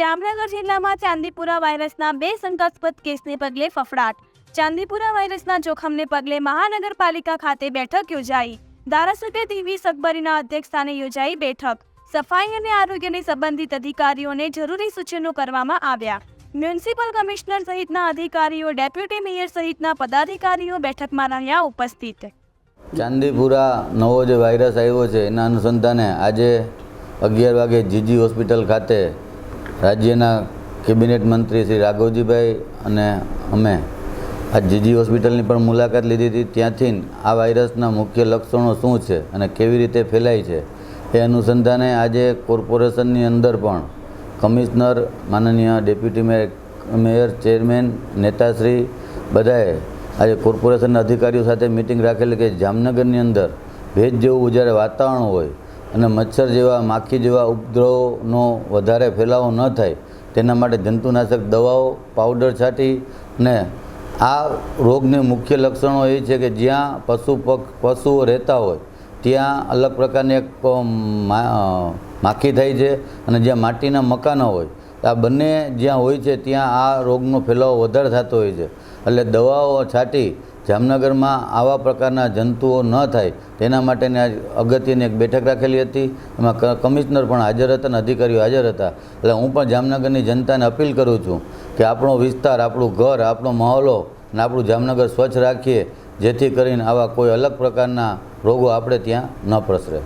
જામનગર જિલ્લામાં ચાંદીપુરા વાયરસના બે શંકાસ્પદ કેસને પગલે ફફડાટ. ચાંદીપુરા વાયરસના જોખમને પગલે મહાનગરપાલિકા ખાતે બેઠક યોજાઈ. ધારાસભ્ય દિવીસ અકબરીના અધ્યક્ષસ્થાને યોજાઈ બેઠક. સફાઈ અને આરોગ્યને સંબંધિત અધિકારીઓને જરૂરી સૂચનો કરવામાં આવ્યા. મ્યુનિસિપલ કમિશનર સહિતના અધિકારીઓ, ડેપ્યુટી મેયર સહિતના પદાધિકારીઓ બેઠકમાં રહ્યા ઉપસ્થિત. ચાંદીપુરા નવો જે વાયરસ આવ્યો છે, એના અનુસંધાને આજે અગિયાર વાગે જીજી હોસ્પિટલ ખાતે રાજ્યના કેબિનેટ મંત્રી શ્રી રાઘવજીભાઈ અને અમે આ જીજી હોસ્પિટલની પણ મુલાકાત લીધી હતી. ત્યાંથી આ વાયરસના મુખ્ય લક્ષણો શું છે અને કેવી રીતે ફેલાય છે એ અનુસંધાને આજે કોર્પોરેશનની અંદર પણ કમિશનર, માનનીય ડેપ્યુટી મેયર ચેરમેન, નેતાશ્રી બધાએ આજે કોર્પોરેશનના અધિકારીઓ સાથે મિટિંગ રાખેલી કે જામનગરની અંદર ભેજ જેવું જ્યારે વાતાવરણ હોય અને મચ્છર જેવા, માખી જેવા ઉપદ્રવનો વધારે ફેલાવો ન થાય, તેના માટે જંતુનાશક દવાઓ પાવડર છાંટી ને આ રોગને મુખ્ય લક્ષણો એ છે કે જ્યાં પશુ પક પશુઓ રહેતા હોય, ત્યાં અલગ પ્રકારની એક માખી થાય છે અને જ્યાં માટીના મકાનો હોય, આ બંને જ્યાં હોય છે ત્યાં આ રોગનો ફેલાવો વધારે થતો હોય છે. એટલે દવાઓ છાંટી જામનગરમાં આવા પ્રકારના જંતુઓ ન થાય, તેના માટેની આજ અગત્યની એક બેઠક રાખેલી હતી. એમાં કમિશનર પણ હાજર હતા અને અધિકારીઓ હાજર હતા. એટલે હું પણ જામનગરની જનતાને અપીલ કરું છું કે આપણો વિસ્તાર, આપણું ઘર, આપણો માહોલો અને આપણું જામનગર સ્વચ્છ રાખીએ, જેથી કરીને આવા કોઈ અલગ પ્રકારના રોગો આપણે ત્યાં ન પ્રસરે.